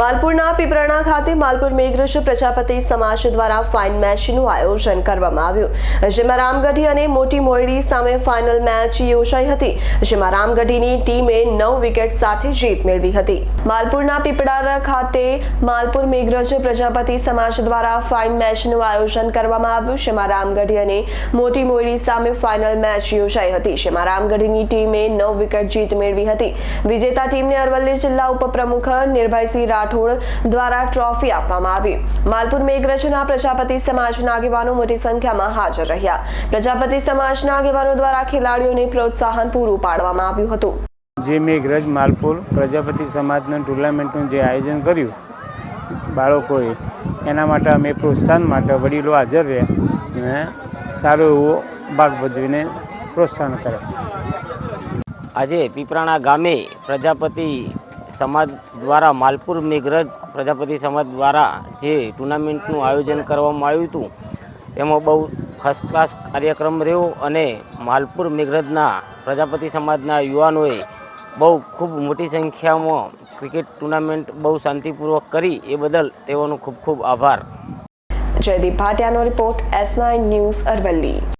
માલપુરના પીપરાણા ખાતે માલપુર મેઘરજ પ્રજાપતિ સમાજ દ્વારા ફાઇન મેચનું આયોજન કરવામાં આવ્યું. જેમાં રામગઢી અને મોટી મોયડી સામે ફાઇનલ મેચ યોજાઈ હતી. જેમાં રામગઢીની ટીમે નવ વિકેટ સાથે જીત મેળવી હતી. માલપુરના પીપળારા ખાતે માલપુર મેઘરજ પ્રજાપતિ સમાજ દ્વારા ફાઇન મેચનું આયોજન કરવામાં આવ્યું. જેમાં રામગઢી અને મોટી મોયડી સામે ફાઇનલ મેચ યોજાઈ હતી. જેમાં રામગઢીની ટીમે નવ વિકેટ જીત મેળવી હતી. વિજેતા ટીમને અરવલ્લી જિલ્લા ઉપપ્રમુખ નિર્ભયસિંહ રાઠોડ દ્વારા ટ્રોફી આપવામાં આવી. માલપુર મેઘરજના પ્રજાપતિ સમાજના આગેવાનો મોટી સંખ્યામાં હાજર રહ્યા. પ્રજાપતિ સમાજના આગેવાનો દ્વારા ખેલાડીઓને પ્રોત્સાહન પૂરું પાડવામાં આવ્યું હતું. જે મેઘરજ માલપુર પ્રજાપતિ સમાજના ટુર્નામેન્ટનું જે આયોજન કર્યું બાળકોએ એના માટે અમે પ્રોત્સાહન માટે વડીલો હાજર રહ્યા અને સારો એવો ભાગ ભજવીને પ્રોત્સાહન કર્યા. આજે પીપરાણા ગામે પ્રજાપતિ સમાજ દ્વારા, માલપુર મેઘરજ પ્રજાપતિ સમાજ દ્વારા જે ટુર્નામેન્ટનું આયોજન કરવામાં આવ્યું હતું, એમાં બહુ ફર્સ્ટ ક્લાસ કાર્યક્રમ રહ્યો અને માલપુર મેઘરજના પ્રજાપતિ સમાજના યુવાનોએ બહુ ખૂબ મોટી સંખ્યામાં ક્રિકેટ ટુર્નામેન્ટ બહુ શાંતિપૂર્વક કરી, એ બદલ તેઓનો ખૂબ ખૂબ આભાર. Jaydeep ભાટિયાનો report S nine news Aravalli.